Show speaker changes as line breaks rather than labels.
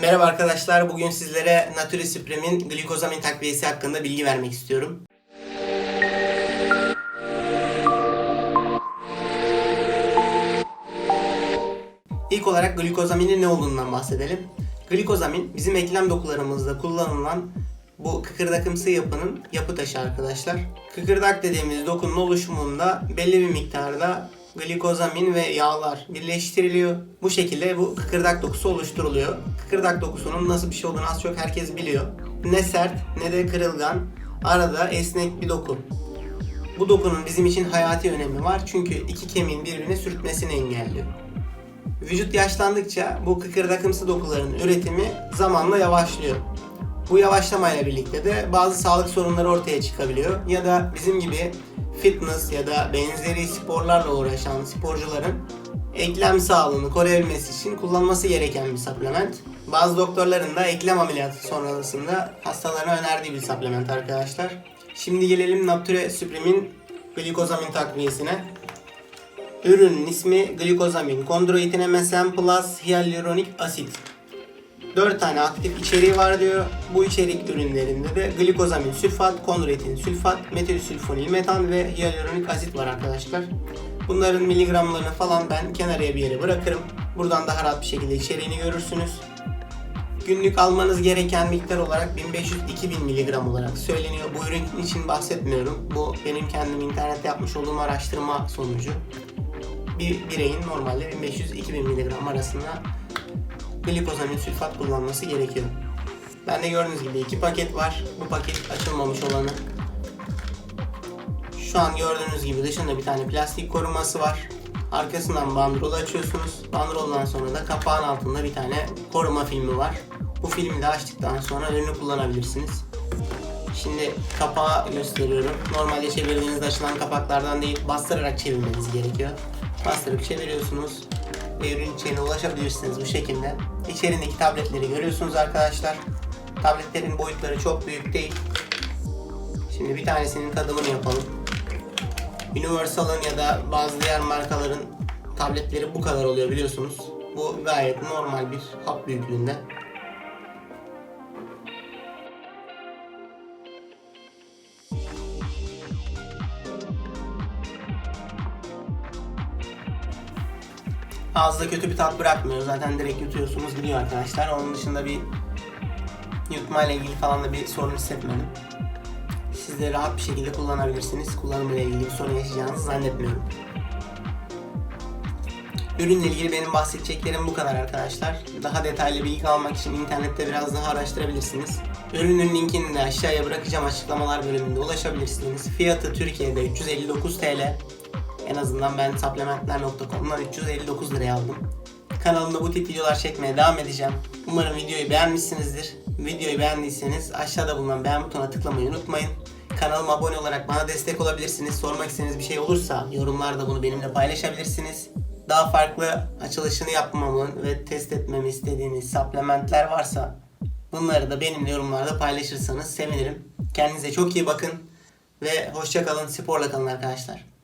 Merhaba arkadaşlar. Bugün sizlere Nature Supreme'in glikozamin takviyesi hakkında bilgi vermek istiyorum. İlk olarak glikozaminin ne olduğundan bahsedelim. Glikozamin bizim eklem dokularımızda kullanılan bu kıkırdakımsı yapının yapı taşı arkadaşlar. Kıkırdak dediğimiz dokunun oluşumunda belli bir miktarda glikozamin ve yağlar birleştiriliyor. Bu şekilde bu kıkırdak dokusu oluşturuluyor. Kıkırdak dokusunun nasıl bir şey olduğunu az çok herkes biliyor. Ne sert ne de kırılgan. Arada esnek bir doku. Bu dokunun bizim için hayati önemi var çünkü iki kemiğin birbirine sürtmesini engelliyor. Vücut yaşlandıkça bu kıkırdakımsı dokuların üretimi zamanla yavaşlıyor. Bu yavaşlamayla birlikte de bazı sağlık sorunları ortaya çıkabiliyor. Ya da bizim gibi fitness ya da benzeri sporlarla uğraşan sporcuların eklem sağlığını koruyabilmesi için kullanması gereken bir supplement. Bazı doktorların da eklem ameliyatı sonrasında hastalarına önerdiği bir supplement arkadaşlar. Şimdi gelelim Nature Supreme'in glikozamin takviyesine. Ürünün ismi glikozamin, kondroitin MSM plus hyaluronik asit. 4 tane aktif içeriği var diyor. Bu içerik ürünlerinde de glikozamin sülfat, kondroitin sülfat, metilsülfonil metan ve hyaluronik asit var arkadaşlar. Bunların miligramlarını falan ben kenarıya bir yere bırakırım. Buradan daha rahat bir şekilde içeriğini görürsünüz. Günlük almanız gereken miktar olarak 1500-2000 miligram olarak söyleniyor. Bu ürün için bahsetmiyorum. Bu benim kendim internette yapmış olduğum araştırma sonucu. Bir bireyin normalde 1500-2000 miligram arasında glikozamin sülfat kullanması gerekiyor. Bende gördüğünüz gibi iki paket var. Bu paket açılmamış olanı. Şu an gördüğünüz gibi dışında bir tane plastik koruması var. Arkasından bandrol açıyorsunuz. Bandroldan sonra da kapağın altında bir tane koruma filmi var. Bu filmi de açtıktan sonra ürünü kullanabilirsiniz. Şimdi kapağı gösteriyorum. Normalde çevirdiğinizde açılan kapaklardan değil, bastırarak çevirmeniz gerekiyor. Bastırıp çeviriyorsunuz ve ürün içeriğine ulaşabilirsiniz bu şekilde. İçerindeki tabletleri görüyorsunuz arkadaşlar. Tabletlerin boyutları çok büyük değil. Şimdi bir tanesinin tadımını yapalım. Universal'ın ya da bazı diğer markaların tabletleri bu kadar oluyor biliyorsunuz. Bu gayet normal bir hap büyüklüğünde. Ağızda kötü bir tat bırakmıyor. Zaten direkt yutuyorsunuz gidiyor arkadaşlar. Onun dışında bir yutma ile ilgili falan da bir sorun hissetmedim. Siz de rahat bir şekilde kullanabilirsiniz. Kullanımı ile ilgili bir sorun yaşayacağınızı zannetmiyorum. Ürünle ilgili benim bahsedeceklerim bu kadar arkadaşlar. Daha detaylı bilgi almak için internette biraz daha araştırabilirsiniz. Ürünün linkini de aşağıya bırakacağım açıklamalar bölümünde ulaşabilirsiniz. Fiyatı Türkiye'de 359 TL. En azından ben supplementler.com'dan 359 liraya aldım. Kanalımda bu tip videolar çekmeye devam edeceğim. Umarım videoyu beğenmişsinizdir. Videoyu beğendiyseniz aşağıda bulunan beğen butonuna tıklamayı unutmayın. Kanalıma abone olarak bana destek olabilirsiniz. Sormak istediğiniz bir şey olursa yorumlarda bunu benimle paylaşabilirsiniz. Daha farklı açılışını yapmamı ve test etmemi istediğiniz supplementler varsa bunları da benimle yorumlarda paylaşırsanız sevinirim. Kendinize çok iyi bakın ve hoşça kalın, sporla kalın arkadaşlar.